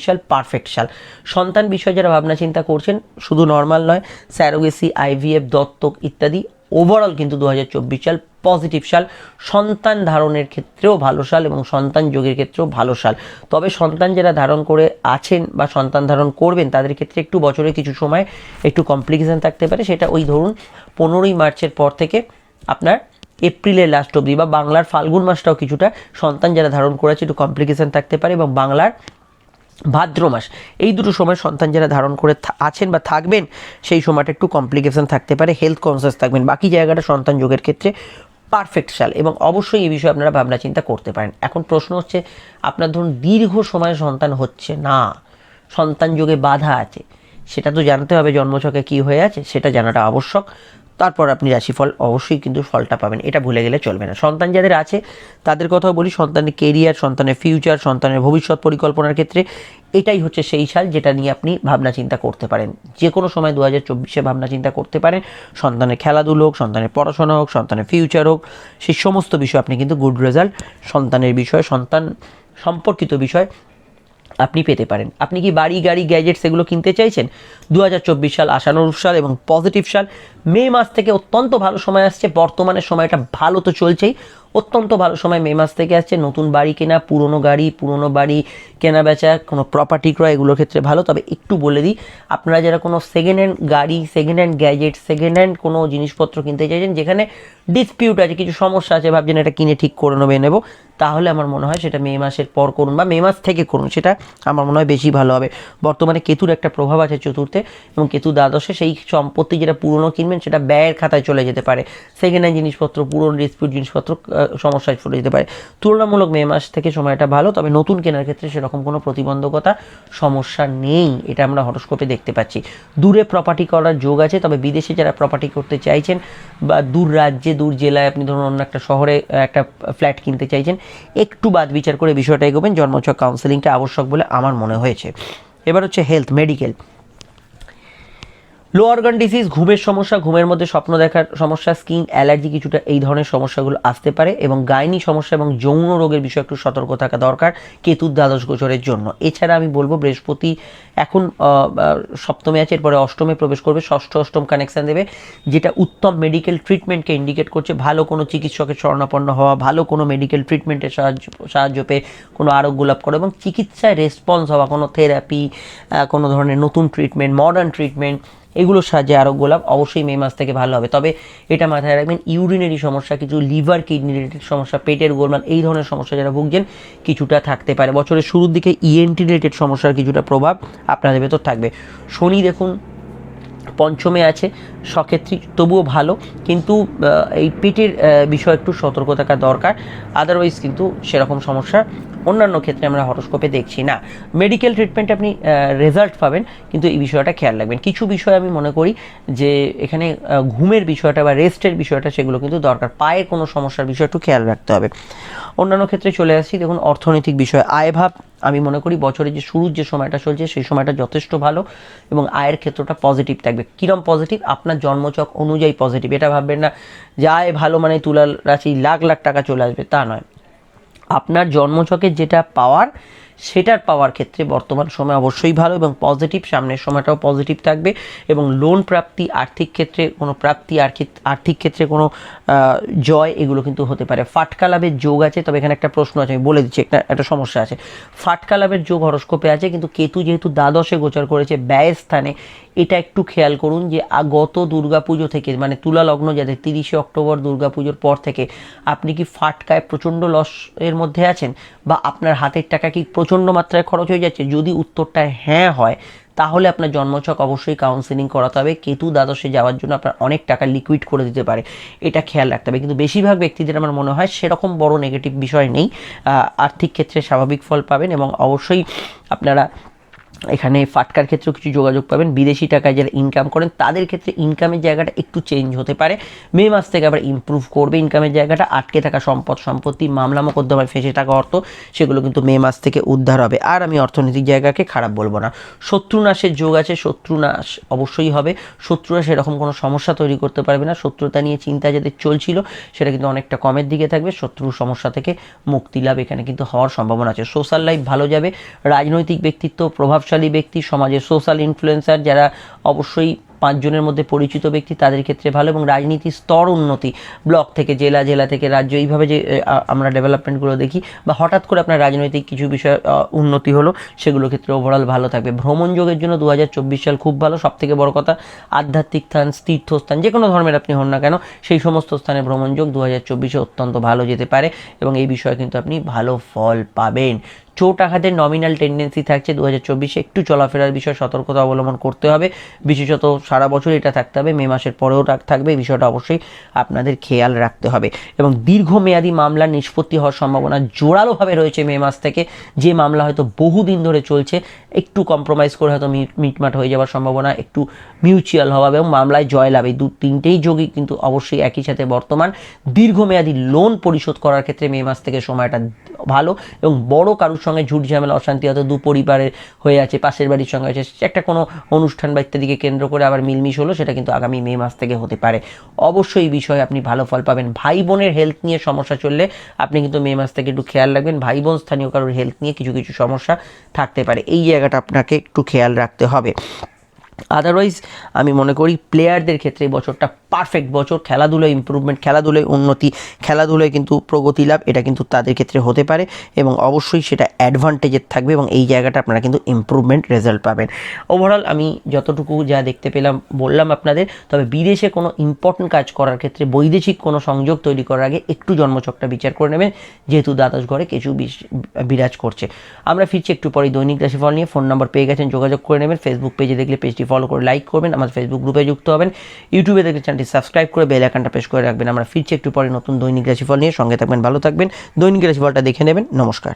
সাল পারফেক্ট সাল। সন্তান বিষয়ে যারা ভাবনা চিন্তা করছেন, শুধু নর্মাল নয় স্যারোগেসি আইভিএফ দত্তক ইত্যাদি ওভারঅল কিন্তু দু সাল পজিটিভ সাল, সন্তান ধারণের ক্ষেত্রেও ভালো সাল এবং সন্তান যোগের ক্ষেত্রেও ভালো সাল। তবে সন্তান যারা ধারণ করে আছেন বা সন্তান ধারণ করবেন, তাদের ক্ষেত্রে একটু বছরে কিছু সময় একটু কমপ্লিকেশন থাকতে পারে। সেটা ওই ধরুন পনেরোই মার্চের পর থেকে আপনার এপ্রিলের লাস্ট অবধি বা বাংলার ফাল্গুন মাসটাও কিছুটা সন্তান যারা ধারণ করেছে একটু কমপ্লিকেশন থাকতে পারে এবং বাংলার ভাদ্র মাস, এই দুটো সময় সন্তান যারা ধারণ করে আছেন বা থাকবেন, সেই সময়টা একটু কমপ্লিকেশন থাকতে পারে হেলথ কনসিয়াস থাকবেন। বাকি জায়গাটা সন্তান যোগের ক্ষেত্রে পারফেক্ট সাল এবং অবশ্যই এই বিষয়ে আপনারা ভাবনা চিন্তা করতে পারেন। এখন প্রশ্ন হচ্ছে, আপনার ধরুন দীর্ঘ সময় সন্তান হচ্ছে, না, সন্তান যোগে বাধা আছে, সেটা তো জানতে হবে জন্মছকে কি হয়ে আছে, সেটা জানাটা আবশ্যক। তারপর আপনি রাশিফল অবশ্যই কিন্তু ফলটা পাবেন। এটা ভুলে গেলে চলবে না। সন্তান যাদের আছে, তাদের কথাও বলি, সন্তানের কেরিয়ার সন্তানের ফিউচার সন্তানের ভবিষ্যৎ পরিকল্পনার ক্ষেত্রে এটাই হচ্ছে সেই সাল যেটা নিয়ে আপনি ভাবনা চিন্তা করতে পারেন। যে কোনো সময় দু হাজার চব্বিশে ভাবনা চিন্তা করতে পারেন। সন্তানের খেলাধুলো হোক, সন্তানের পড়াশোনা হোক, সন্তানের ফিউচার হোক সেই সমস্ত বিষয় আপনি কিন্তু গুড রেজাল্ট সন্তানের বিষয়, সন্তান সম্পর্কিত বিষয় আপনি পেতে পারেন। আপনি কি বাড়ি, গাড়ি গ্যাজেটস এগুলো কিনতে চাইছেন? দু হাজার চব্বিশ সাল আশানুরূপ সাল এবং পজিটিভ সাল। মে মাস থেকে অত্যন্ত ভালো সময় আসছে। বর্তমানে সময়টা ভালো তো চলছেই। অত্যন্ত ভালো সময় মে মাস থেকে আসছে। নতুন বাড়ি কেনা, পুরনো গাড়ি, পুরনো বাড়ি কেনা বেচা, কোনো প্রপার্টি ক্রয়, এগুলোর ক্ষেত্রে ভালো। তবে একটু বলে দিই, আপনারা যারা কোনো সেকেন্ড হ্যান্ড গাড়ি second hand gadget second hand কোনো জিনিসপত্র কিনতে চাইছেন, যেখানে ডিসপিউট আছে, কিছু সমস্যা আছে, ভাবছেন এটা কিনে ঠিক করে নেবে, নেব, তাহলে আমার মনে হয় সেটা মে মাসের পর করুন বা মে মাস থেকে করুন। সেটা আমার মনে হয় বেশি ভালো হবে। বর্তমানে কেতুর একটা প্রভাব আছে চতুর্থে এবং কেতু দ্বাদশে সেই সম্পত্তি যেটা পুরনো কিনবেন সেটা ব্যয়ের খাতায় চলে যেতে পারে। সেকেন্ড হ্যান্ড জিনিসপত্র, পুরনো ডিসপিউট জিনিসপত্র সমস্যায় চলে যেতে পারে। তুলনামূলক মে মাস থেকে সময়টা ভালো, তবে নতুন কেনার ক্ষেত্রে সেরকম কোনো প্রতিবন্ধকতা, সমস্যা নেই। এটা আমরা হরস্কোপে দেখতে পাচ্ছি। দূরে প্রপার্টি করার যোগ আছে, তবে বিদেশে যারা প্রপার্টি করতে চাইছেন বা দূর রাজ্যে, দূর জেলায় আপনি ধরুন অন্য একটা শহরে একটা ফ্ল্যাট কিনতে চাইছেন, একটু বাদ বিচার করে বিষয়টা এগোবেন। জন্মছক কাউন্সেলিংটা আবশ্যক বলে আমার মনে হয়েছে। এবার হচ্ছে health medical low organ disease ঘুমের সমস্যা, ঘুমের মধ্যে স্বপ্ন দেখার সমস্যা স্কিন অ্যালার্জি কিছুটা এই ধরনের সমস্যাগুলো আসতে পারে এবং গাইনি সমস্যা এবং যৌন রোগের বিষয়ে একটু সতর্ক থাকা দরকার কেতুর দ্বাদশ গোচরের জন্য। এছাড়া আমি বলব, বৃহস্পতি এখন সপ্তমে আছে, এরপরে অষ্টমে প্রবেশ করবে, ষষ্ঠ, অষ্টম কানেকশান দেবে, যেটা উত্তম মেডিকেল ট্রিটমেন্টকে ইন্ডিকেট করছে। ভালো কোনো চিকিৎসকের শরণাপন্ন হওয়া, ভালো কোনো মেডিকেল ট্রিটমেন্টের সাহায্য সাহায্য পেয়ে কোনো আরোগ্য লাভ করা এবং চিকিৎসায় রেসপন্স হওয়া, কোনো থেরাপি কোনো ধরনের নতুন ট্রিটমেন্ট মডার্ন ট্রিটমেন্ট এগুলোর সাহায্যে আরোগ্য গোলাপ, অবশ্যই মে মাস থেকে ভালো হবে। তবে এটা মাথায় রাখবেন ইউরিনারি সমস্যা, কিছু লিভার, কিডনি রিলেটেড সমস্যা, পেটের গোলমাল, এই ধরনের সমস্যা যারা ভুগছেন, কিছুটা থাকতে পারে। বছরের শুরুর দিকে ইএনটি রিলেটেড সমস্যার কিছুটা প্রভাব আপনাদের ভেতর থাকবে। শনি দেখুন পঞ্চমে আছে, সক্ষেত্রী তবুও ভালো, কিন্তু এই পেটের বিষয়ে একটু সতর্ক থাকা দরকার। আদারওয়াইজ কিন্তু সেরকম সমস্যা অন্যান্য ক্ষেত্রে আমরা হরস্কোপে দেখছি না। মেডিকেল ট্রিটমেন্টে আপনি রেজাল্ট পাবেন, কিন্তু এই বিষয়টা খেয়াল রাখবেন। কিছু বিষয় আমি মনে করি যে, এখানে ঘুমের বিষয়টা বা রেস্টের বিষয়টা সেগুলো কিন্তু দরকার। পায়ের কোনো সমস্যার বিষয় একটু খেয়াল রাখতে হবে। অন্যান্য ক্ষেত্রে চলে আসছি, দেখুন, অর্থনৈতিক বিষয়। আয়ভাব আমি মনে করি বছরের যে শুরুর যে সময়টা চলছে, সেই সময়টা যথেষ্ট ভালো এবং আয়ের ক্ষেত্রটা পজিটিভ থাকবে। কীরম পজিটিভ আপনার জন্মচক অনুযায়ী পজিটিভ এটা ভাববেন না যে আয় ভালো মানে তুলার রাশি লাখ লাখ টাকা চলে আসবে। তা নয়। আপনার জন্মচকের যেটা পাওয়ার সেটার পাওয়ার ক্ষেত্রে বর্তমান সময় অবশ্যই ভালো এবং পজিটিভ, সামনের সময়টাও পজিটিভ থাকবে এবং লোন প্রাপ্তি, আর্থিক ক্ষেত্রে কোনো প্রাপ্তি, আর্থিক ক্ষেত্রে কোনো জয় এগুলো কিন্তু হতে পারে। ফাটকা লাভের যোগ আছে, তবে এখানে একটা প্রশ্ন আছে, আমি বলে দিচ্ছি, একটা একটা সমস্যা আছে। ফাটকা লাভের যোগ হরস্কোপে আছে, কিন্তু কেতু যেহেতু দ্বাদশে গোচর করেছে, ব্যয়ের স্থানে এটা একটু খেয়াল করুন যে গত দুর্গাপুজো থেকে মানে তুলা লগ্ন যাদের তিরিশে অক্টোবর দুর্গাপুজোর পর থেকে আপনি কি ফাটকায় প্রচণ্ড লস এর মধ্যে আছেন? বা আপনার হাতের টাকা কি প্রচণ্ড মাত্রায় খরচ হয়ে যাচ্ছে? যদি উত্তরটা হ্যাঁ হয়, তাহলে আপনার জন্মছক অবশ্যই কাউন্সেলিং করাতে হবে। কেতু দ্বাদশে যাওয়ার জন্য আপনার অনেক টাকা লিকুইড করে দিতে পারে। এটা খেয়াল রাখতে হবে। কিন্তু বেশিরভাগ ব্যক্তিদের আমার মনে হয় সেরকম বড় নেগেটিভ বিষয় নেই। আর্থিক ক্ষেত্রে স্বাভাবিক ফল পাবেন এবং অবশ্যই আপনারা এখানে ফাটকার ক্ষেত্রেও কিছু যোগাযোগ পাবেন। বিদেশি টাকায় যারা ইনকাম করেন, তাদের ক্ষেত্রে ইনকামের জায়গাটা একটু চেঞ্জ হতে পারে। মে মাস থেকে আবার ইমপ্রুভ করবে। ইনকামের জায়গাটা আটকে থাকা সম্পদ, সম্পত্তি, মামলা, মোকদ্দমায় ফেঁসে থাকা অর্থ, সেগুলো কিন্তু মে মাস থেকে উদ্ধার হবে। আর আমি অর্থনৈতিক জায়গাকে খারাপ বলব না। শত্রু নাশের যোগ আছে শত্রু নাশ অবশ্যই হবে। শত্রুরা সেরকম কোনো সমস্যা তৈরি করতে পারবে না। শত্রুতা নিয়ে চিন্তা যাদের চলছিল, সেটা কিন্তু অনেকটা কমের দিকে থাকবে। শত্রুর সমস্যা থেকে মুক্তি লাভ এখানে কিন্তু হওয়ার সম্ভাবনা আছে। সোশ্যাল লাইফ ভালো যাবে। রাজনৈতিক ব্যক্তিত্ব প্রভাবশালী ব্যক্তি, সমাজের সোশ্যাল ইনফ্লুয়েন্সার যারা অবশ্যই পাঁচজনের মধ্যে পরিচিত ব্যক্তি, তাদের ক্ষেত্রে ভালো এবং রাজনীতির স্তর উন্নতি। ব্লক থেকে, জেলা জেলা থেকে, রাজ্য, এইভাবে যে আমরা ডেভেলপমেন্টগুলো দেখি বা হঠাৎ করে আপনার রাজনৈতিক কিছু বিষয় উন্নতি হলো, সেগুলোর ক্ষেত্রে ওভারঅল ভালো থাকবে। ভ্রমণ যোগের জন্য দু হাজার চব্বিশ সাল খুব ভালো সব থেকে বড় কথা, আধ্যাত্মিক স্থান, তীর্থস্থান, যে কোনো ধর্মের আপনি হন না কেন, সেই সমস্ত স্থানে ভ্রমণ যোগ দু হাজার অত্যন্ত ভালো যেতে পারে এবং এই বিষয়ে কিন্তু আপনি ভালো ফল পাবেন। চোট আঘাতের নমিনাল টেন্ডেন্সি থাকছে দু হাজার চব্বিশে। একটু চলাফেরার বিষয়ে সতর্কতা অবলম্বন করতে হবে। বিশেষত সারা বছর এটা থাকতে হবে, মে মাসের পরেও থাকবে। এই বিষয়টা অবশ্যই আপনাদের খেয়াল রাখতে হবে। এবং দীর্ঘমেয়াদী মামলার নিষ্পত্তি হওয়ার সম্ভাবনা জোরালোভাবে রয়েছে মে মাস থেকে। যে মামলা হয়তো বহুদিন ধরে চলছে, একটু কম্প্রোমাইজ করে হয়তো মিটমাট হয়ে যাওয়ার সম্ভাবনা, একটু মিউচুয়াল হওয়া এবং মামলায় জয়লাভ। এই দু তিনটেই যোগই কিন্তু অবশ্যই একই সাথে বর্তমান। দীর্ঘমেয়াদী লোন পরিশোধ করার ক্ষেত্রে মে মাস থেকে সময়টা ভালো এবং বড় কারোর সঙ্গে ঝুট ঝামেলা, অশান্তি, হয়তো দু পরিবারের হয়ে আছে, পাশের বাড়ির সঙ্গে আছে একটা কোনো অনুষ্ঠান বা ইত্যাদিকে কেন্দ্র করে আবার মিলমিশ হলো, সেটা কিন্তু আগামী মে মাস থেকে হতে পারে। অবশ্যই বিষয়ে আপনি ভালো ফল পাবেন। ভাই বোনের হেলথ নিয়ে সমস্যা চললে আপনি কিন্তু মে মাস থেকে একটু খেয়াল রাখবেন। ভাই বোন স্থানীয় কারোর হেলথ নিয়ে কিছু কিছু সমস্যা থাকতে পারে। এই জায়গাটা আপনাকে একটু খেয়াল রাখতে হবে। আদারওয়াইজ আমি মনে করি প্লেয়ারদের ক্ষেত্রে বছরটা পারফেক্ট বছর, খেলাধুলোয় ইমপ্রুভমেন্ট খেলাধুলোয় উন্নতি, খেলাধুলোয় কিন্তু প্রগতি লাভ, এটা কিন্তু তাদের ক্ষেত্রে হতে পারে এবং অবশ্যই সেটা অ্যাডভান্টেজের থাকবে এবং এই জায়গাটা আপনারা কিন্তু ইমপ্রুভমেন্ট রেজাল্ট পাবেন। ওভারঅল আমি যতটুকু যা দেখতে পেলাম, বললাম আপনাদের, তবে বিদেশে কোনো ইম্পর্টেন্ট কাজ করার ক্ষেত্রে বৈদেশিক কোনো সংযোগ তৈরি করার আগে একটু জন্মচকটা বিচার করে নেবেন, যেহেতু দ্বাদশ ঘরে কিছু বিরাজ করছে। আমরা ফিরছি একটু পরে দৈনিক রাশিফল নিয়ে ফোন নাম্বার পেয়ে গেছেন, যোগাযোগ করে নেবেন ফেসবুক পেজে দেখলে পেজটি ফলো করে লাইক করবেন, আমাদের ফেসবুক গ্রুপে যুক্ত হবেন ইউটিউবে দেখলে চ্যানেলটি সাবস্ক্রাইব করে বেল আইকনটা প্রেস করে রাখবেন। আমরা ফিরছি একটু পরে নতুন দৈনিক রাশিফল নিয়ে। সঙ্গে থাকবেন, ভালো থাকবেন। দৈনিক রাশিফলটা দেখে নেবেন। নমস্কার।